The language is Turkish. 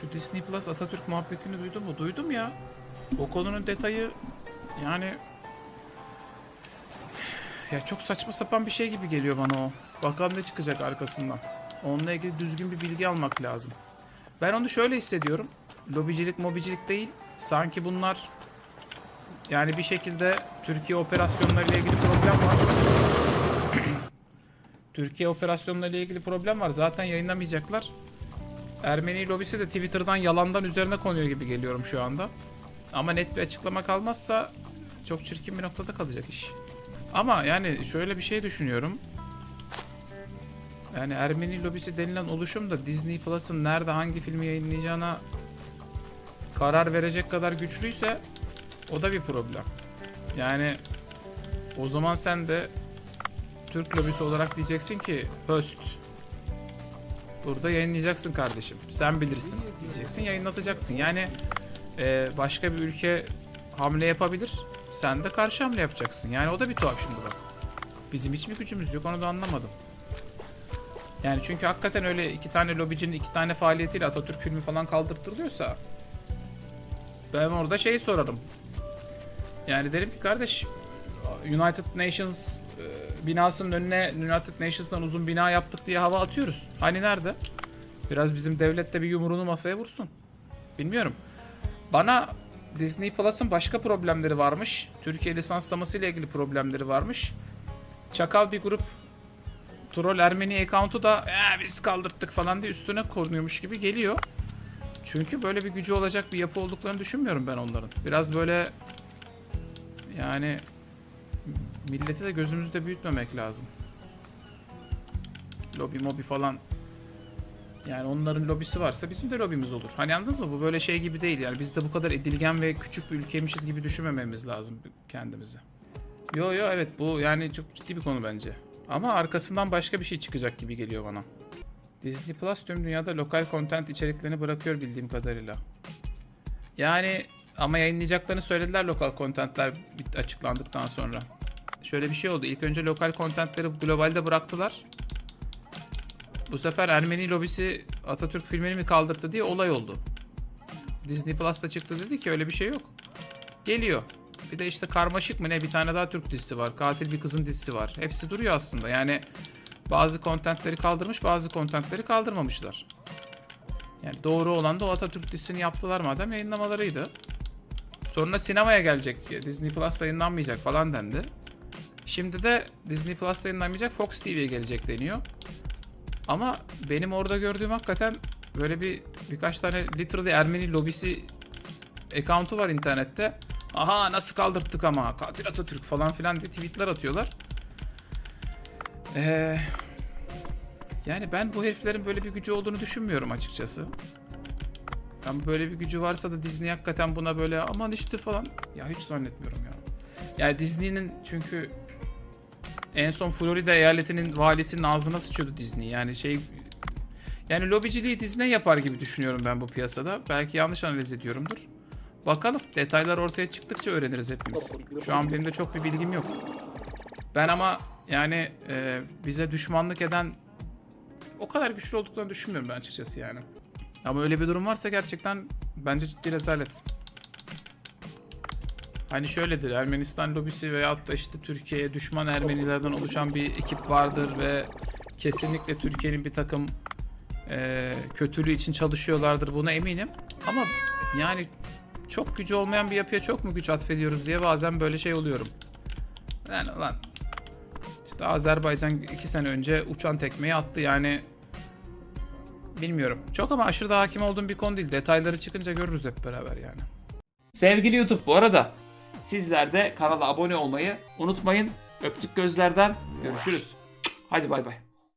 Şu Disney Plus Atatürk muhabbetini duydun mu? Duydum ya. O konunun detayı yani ya çok saçma sapan bir şey gibi geliyor bana o. Bakalım ne çıkacak arkasından. Onunla ilgili düzgün bir bilgi almak lazım. Ben onu şöyle hissediyorum. Lobicilik mobicilik değil. Sanki bunlar yani bir şekilde Türkiye operasyonlarıyla ilgili problem var. Türkiye operasyonlarıyla ilgili problem var. Zaten yayınlamayacaklar. Ermeni lobisi de Twitter'dan yalandan üzerine konuyor gibi geliyorum şu anda. Ama net bir açıklama kalmazsa çok çirkin bir noktada kalacak iş. Ama yani şöyle bir şey düşünüyorum. Yani Ermeni lobisi denilen oluşum da Disney Plus'ın nerede hangi filmi yayınlayacağına karar verecek kadar güçlüyse o da bir problem. Yani o zaman sen de Türk lobisi olarak diyeceksin ki Höst burada yayınlayacaksın kardeşim. Sen bilirsin diyeceksin yayınlatacaksın. Yani e, başka bir ülke hamle yapabilir. Sen de karşı hamle yapacaksın. Yani o da bir tuhaf şimdi bak. Bizim hiç mi gücümüz yok onu da anlamadım. Yani çünkü hakikaten öyle iki tane lobicinin iki tane faaliyetiyle Atatürk filmi falan kaldırtılıyorsa ben orada şey sorarım. Yani derim ki kardeş United Nations e, binasının önüne United Nations'tan uzun bina yaptık diye hava atıyoruz. Hani nerede? Biraz bizim devlet de bir yumruğunu masaya vursun. Bilmiyorum. Bana Disney Plus'ın başka problemleri varmış. Türkiye lisanslaması ile ilgili problemleri varmış. Çakal bir grup troll Ermeni account'u da "Ee, biz kaldırttık falan diye üstüne korunuyormuş gibi geliyor. Çünkü böyle bir gücü olacak bir yapı olduklarını düşünmüyorum ben onların. Biraz böyle yani milleti de gözümüzde büyütmemek lazım. Lobi mobi falan yani onların lobisi varsa bizim de lobimiz olur. Hani anladınız mı? Bu böyle şey gibi değil. Yani biz de bu kadar edilgen ve küçük bir ülkeymişiz gibi düşünmememiz lazım kendimizi. Yo yo evet bu yani çok ciddi bir konu bence. Ama arkasından başka bir şey çıkacak gibi geliyor bana. Disney Plus tüm dünyada lokal content içeriklerini bırakıyor bildiğim kadarıyla. Yani ama yayınlayacaklarını söylediler lokal contentler açıklandıktan sonra. Şöyle bir şey oldu. İlk önce lokal contentleri globalde bıraktılar. Bu sefer Ermeni lobisi Atatürk filmini mi kaldırdı diye olay oldu. Disney Plus'ta çıktı dedi ki öyle bir şey yok. Geliyor. Bir de işte karmaşık mı ne bir tane daha Türk dizisi var. Katil bir kızın dizisi var. Hepsi duruyor aslında. Yani bazı kontentleri kaldırmış bazı kontentleri kaldırmamışlar. Yani doğru olan da o Atatürk dizisini yaptılar madem yayınlamalarıydı. Sonra sinemaya gelecek. Disney Plus yayınlanmayacak falan dendi. Şimdi de Disney Plus yayınlanmayacak Fox TV'ye gelecek deniyor. Ama benim orada gördüğüm hakikaten böyle bir birkaç tane literally Ermeni lobisi account'u var internette. Aha nasıl kaldırttık ama katil Atatürk falan filan diye tweetler atıyorlar. Ee, yani ben bu heriflerin böyle bir gücü olduğunu düşünmüyorum açıkçası. Ama böyle bir gücü varsa da Disney hakikaten buna böyle aman işte falan. Ya hiç zannetmiyorum ya. Yani Disney'nin çünkü en son Florida eyaletinin valisinin ağzına sıçıyordu Disney. Yani şey yani lobiciliği Disney yapar gibi düşünüyorum ben bu piyasada. Belki yanlış analiz ediyorumdur. Bakalım detaylar ortaya çıktıkça öğreniriz hepimiz. Şu an benim de çok bir bilgim yok. Ben ama yani e, bize düşmanlık eden o kadar güçlü olduklarını düşünmüyorum ben açıkçası yani. Ama öyle bir durum varsa gerçekten bence ciddi rezalet. Hani şöyledir Ermenistan lobisi veyahut da işte Türkiye'ye düşman Ermenilerden oluşan bir ekip vardır ve kesinlikle Türkiye'nin bir takım e, kötülüğü için çalışıyorlardır buna eminim. Ama yani çok gücü olmayan bir yapıya çok mu güç atfediyoruz diye bazen böyle şey oluyorum. Yani lan işte Azerbaycan iki sene önce uçan tekmeyi attı yani bilmiyorum. Çok ama aşırı da hakim olduğum bir konu değil. Detayları çıkınca görürüz hep beraber yani. Sevgili YouTube bu arada sizler de kanala abone olmayı unutmayın. Öptük gözlerden. Görüşürüz. Hadi bay bay.